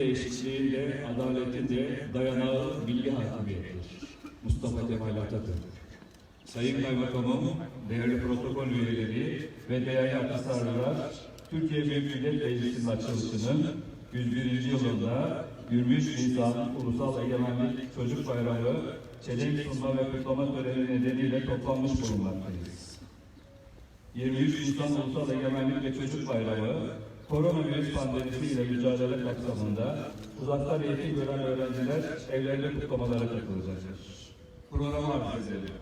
eşitliğinde, adaletinde dayanağı milli hakimiyettir. Mustafa Kemal Atatürk. Sayın Kaymakamım, değerli protokol üyeleri ve değerli Akhisarlılar, Türkiye Büyük Millet Meclisi'nin açılışının 101. yılında 23 Nisan Ulusal Egemenlik Çocuk Bayramı çelenk sunma ve kutlama töreni nedeniyle toplanmış bulunmaktayız. 23 Nisan Ulusal Egemenlik ve Çocuk Bayramı, koronavirüs pandemisiyle mücadele kapsamında uzaktan eğitim gören öğrenciler evlerinde kutlamalara katılacaktır. Programı arz edelim.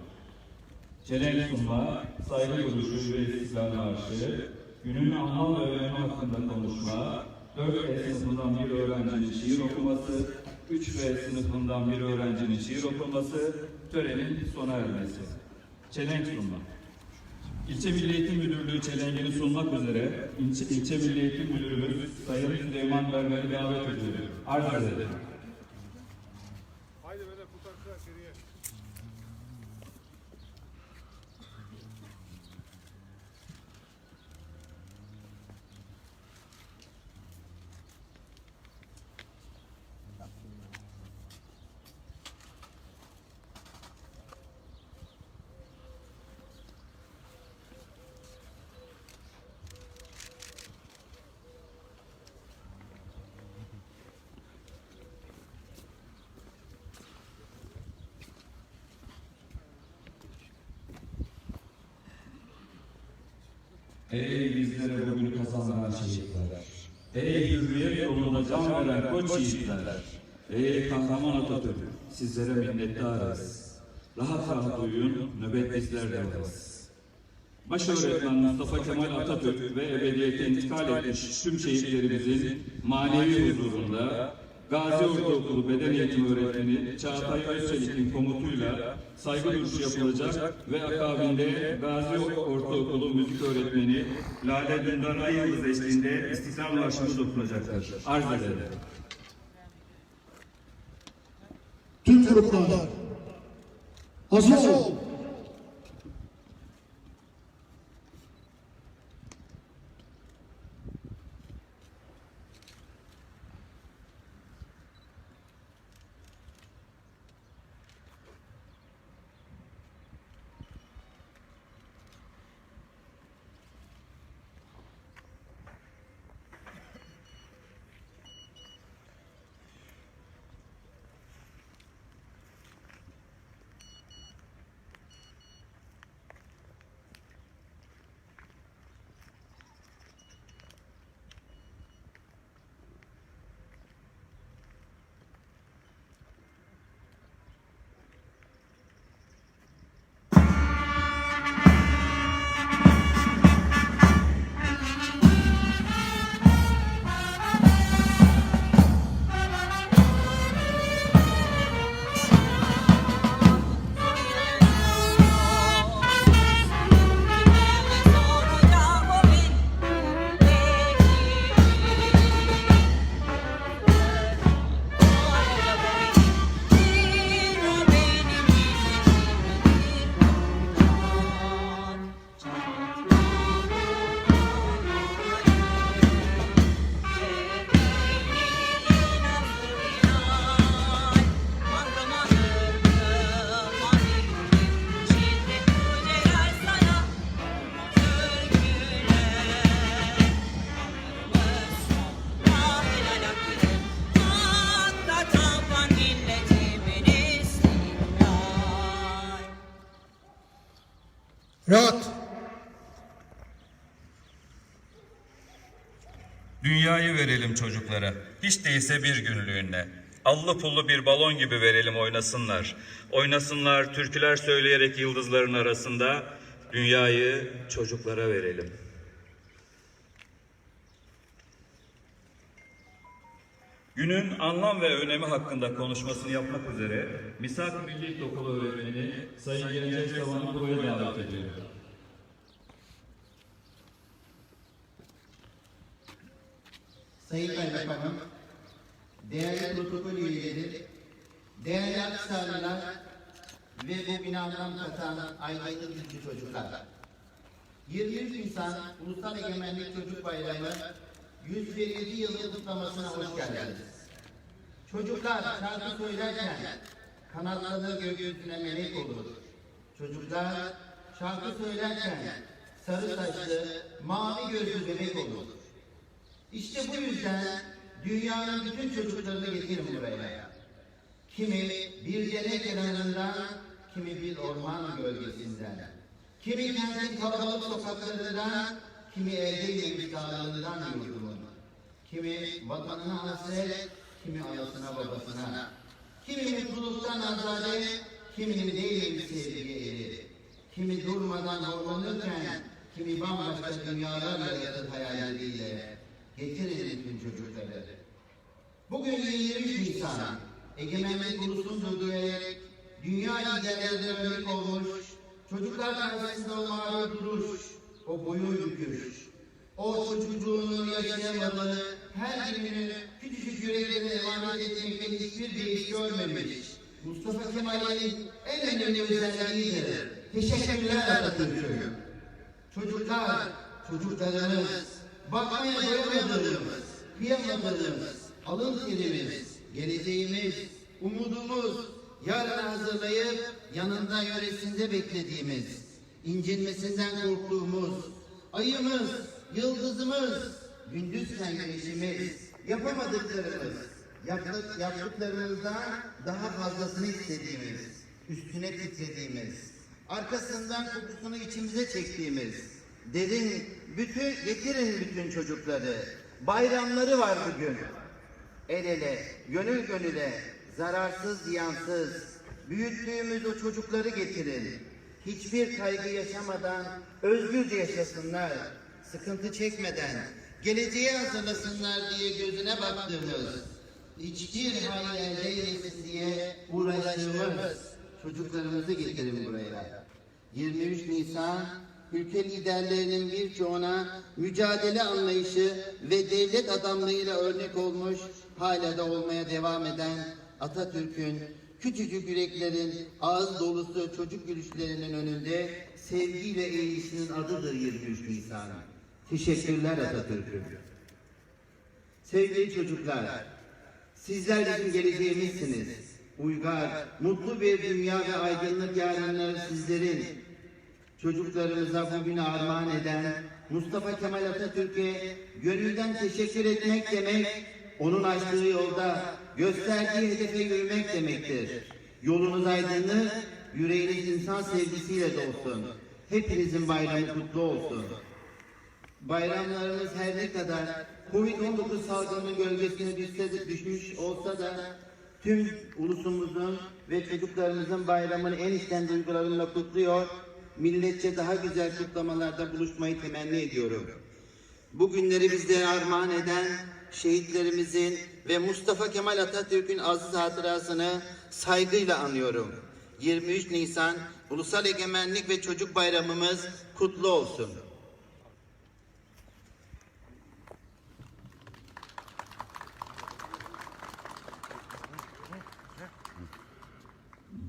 Çelenk sunma, saygı duruşu ve istiklal marşı, günün anlam ve önemi hakkında konuşma, 4 sınıfından bir öğrencinin şiir okuması, 3 sınıfından bir öğrencinin şiir okuması, törenin sona ermesi. Çelenk sunma. İlçe Milli Eğitim Müdürlüğü çelengini sunmak üzere İlçe, İlçe Milli Eğitim Müdürümüz Sayın Süleyman Berber'i davet ediyorum. Arz ederim. Ey bizlere bugün kazanılan şehitler! Ey hürriyet yolunda can veren koç yiğitler! Ey kahraman Atatürk! Sizlere minnettarız. Rahat rahat uyuyun, nöbet bizlerle varız. Baş öğretmen Mustafa Kemal Atatürk ve ebediyete intikal etmiş tüm şehitlerimizin manevi huzurunda Gazi Ortaokulu Beden Eğitimi Öğretmeni Çağatay Özçelik'in komutuyla saygı duruşu yapılacak ve akabinde Gazi Ortaokulu Müzik Öğretmeni Lale Dündar Ayıldız eşliğinde İstiklal Marşımız okunacaktır. Arz ederim. Tüm gruplar hazır ol. Dünyayı verelim çocuklara. Hiç değilse bir günlüğüne. Allı pullu bir balon gibi verelim oynasınlar. Oynasınlar türküler söyleyerek yıldızların arasında. Dünyayı çocuklara verelim. Günün anlam ve önemi hakkında konuşmasını yapmak üzere Misak Milli İlkokulu öğretmeni Sayın Gelecek Savan'ı buraya davet ediyorum. Sayın Kaymakamım, değerli protokol üyeleri, değerli Aksarlılar ve bu binadan aydınlık yüzlü çocuklar. 23 Nisan Ulusal Egemenlik Çocuk Bayramı 101. yılı kutlamasına hoş geldiniz. Çocuklar şarkı söylerken kanatlanır gökyüzüne melek olur. Çocuklar şarkı söylerken sarı saçlı, mavi gözlü bebek olur. İşte bu yüzden dünyanın bütün çocuklarını getirin buraya. Kimi bir dere kenarından, kimi bir orman gölgesinden, kimi kentin kalabalık sokaklarından, kimi elde yemiş dağlarından yurdumun, kimi vatanına hasret, kimi anasına babasına, kimi mutluluktan azade, kiminin değil bir sevgiye erir. Kimi durmadan horlanırken, kimi bambaşka dünyalarla yaratır hayalleriyle. Getirin bütün çocukları. Bugün 23 Nisan, egemenlik ulusun duyularak dünya liderlerine örnek olmuş, çocuklar karşısında o mavi duruş, o boyun büküş, o çocukluğunu yaşayamadığı her gününü küçücük yüreklerine emanet etmekte hiçbir değiş görmemiş. Mustafa Kemal'in en önemli özelliğidir. Teşekkürler Atatürk'üm. Çocuklar, çocuklarımız, bakmaya doyamadığımız, kıyamadığımız, alın terimiz, geleceğimiz, umudumuz, yarın hazırlayıp yanında yöresinde beklediğimiz, incinmesinden korktuğumuz, ayımız, yıldızımız, gündüzken güneşimiz, yapamadıklarımız, yaptık, yaptıklarımızdan daha fazlasını istediğimiz, üstüne titrediğimiz, arkasından kokusunu içimize çektiğimiz, derin, bütün, getirin bütün çocukları, bayramları var bugün. El ele, gönül gönüle, zararsız ziyansız, büyüttüğümüz o çocukları getirin. Hiçbir kaygı yaşamadan özgürce yaşasınlar, sıkıntı çekmeden, geleceğe hazırlasınlar diye gözüne baktığımız, hiçbir hal elde eylesin diye uğraştığımız çocuklarımızı getirin buraya. 23 Nisan ülke liderlerinin birçoğuna mücadele anlayışı ve devlet adamlığıyla örnek olmuş, hala da olmaya devam eden Atatürk'ün küçücük yüreklerin ağız dolusu çocuk gülüşlerinin önünde sevgiyle eğilişinin adıdır 23 Nisan. Teşekkürler Atatürk'üm. Sevgili çocuklar, sizler bizim geleceğimizsiniz. Uygar, mutlu bir dünya ve aydınlık yarınları sizlerin. Çocuklarımıza bugün armağan eden Mustafa Kemal Atatürk'e gönülden teşekkür etmek demek, onun açtığı yolda gösterdiği hedefe yürümek demektir. Yolunuz aydınlık, yüreğiniz insan sevgisiyle dolsun. Hepinizin bayramı kutlu olsun. Bayramlarımız her ne kadar Covid-19 salgının gölgesine düşse de, düşmüş olsa da tüm ulusumuzun ve çocuklarımızın bayramını en içten duygularımla kutluyor. Milletçe daha güzel kutlamalarda buluşmayı temenni ediyorum. Bugünleri bizlere armağan eden şehitlerimizin ve Mustafa Kemal Atatürk'ün aziz hatırasını saygıyla anıyorum. 23 Nisan Ulusal Egemenlik ve Çocuk Bayramımız kutlu olsun.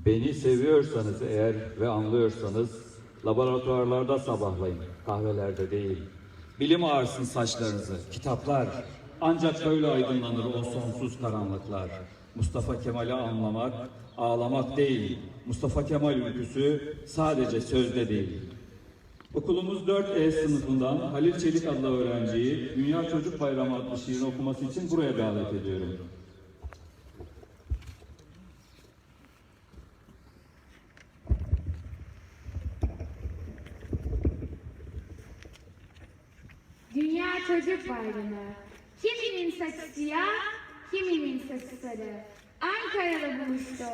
Beni seviyorsanız eğer ve anlıyorsanız laboratuvarlarda sabahlayın, kahvelerde değil. Bilim ağarsın saçlarınızı, kitaplar. Ancak böyle aydınlanır o sonsuz karanlıklar. Mustafa Kemal'i anlamak, ağlamak değil. Mustafa Kemal ülküsü sadece sözde değil. Okulumuz 4E sınıfından Halil Çelik adlı öğrenciyi Dünya Çocuk Bayramı adlı şiirini okuması için buraya davet ediyorum. Dünya Çocuk Bayramı. Kiminin saçı siyah, kiminin saçı sarı. Ankara'da buluştu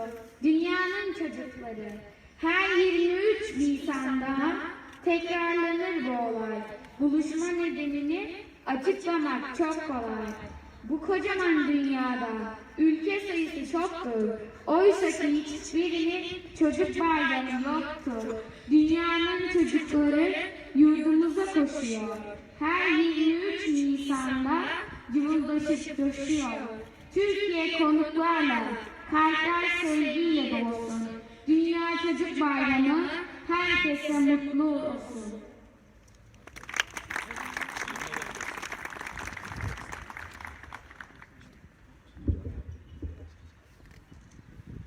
dünyanın çocukları. Her 23 Nisan'da tekrarlanır bu olay. Buluşma nedenini açıklamak çok kolay. Bu kocaman dünyada ülke sayısı çoktur. Oysa ki hiçbirinin çocuk bayramı yoktur. Dünyanın çocukları yurdumuza koşuyor. Her 23 Nisan'da yıldaşıp coşuyor. Türkiye konuklarla, kalpler sevgiyle dolsun. Dünya Çocuk Bayramı herkese mutlu olsun.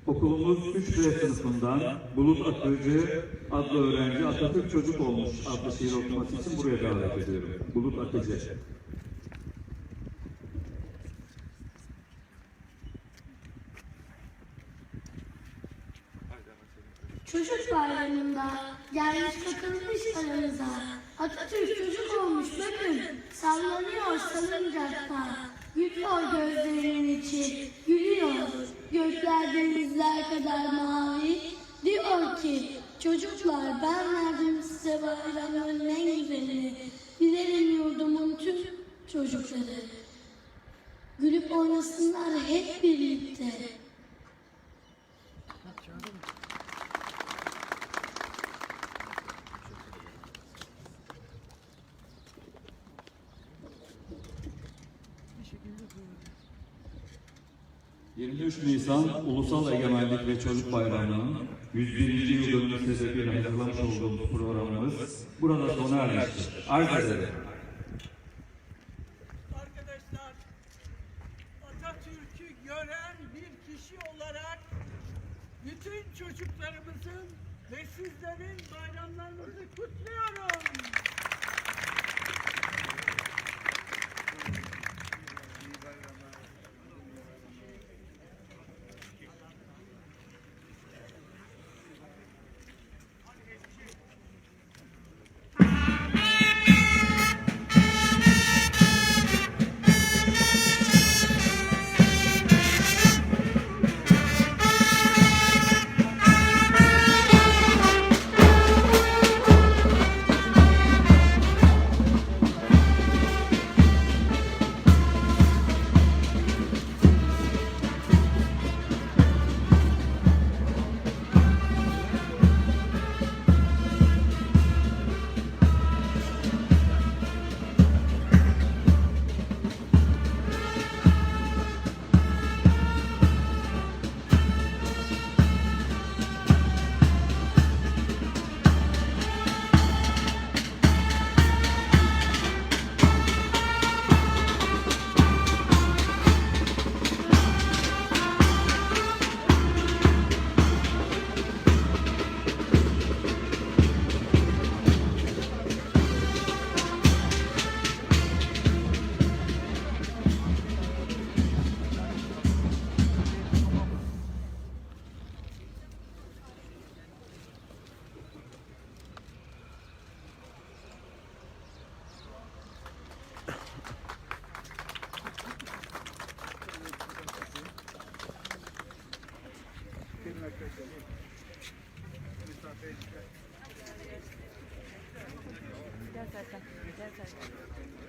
Okulumuz 3B sınıfından Bulut Akıcı adlı öğrenci Atatürk Çocuk Olmuş adlı şiir okuması için buraya davet ediyorum. Bulut Akıcı. Çocuk bayramında gelmiş katılmış aramıza. Atatürk çocuk olmuş bakın sallanıyor salıncakta. Gülüyor gözlerinin içi, gülüyor. Gökler denizler kadar mavi. Diyor ki çocuklar ben verdim size bayramların en güzelini. Dilerim yurdumun tüm çocukları. Gülüp oynasınlar hep birlikte. 23 Nisan Ulusal Egemenlik ve Çocuk Bayramı'nın 101. yıl dönümü sebebiyle hazırlamış olduğumuz programımız burada sona ermiştir. Arz ederim.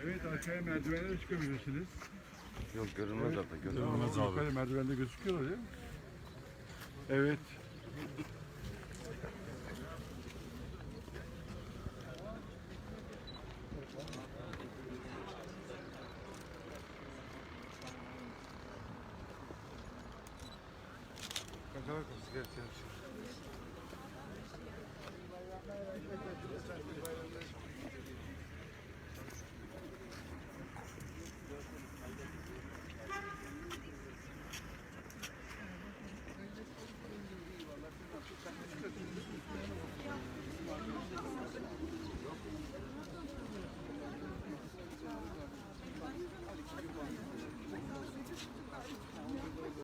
Evet aşağıya merdivenlere çıkabilirsiniz. Yok görünmez artık. Görünmez. Görünmez abi. Yukarı merdivende gözüküyor değil mi? Evet.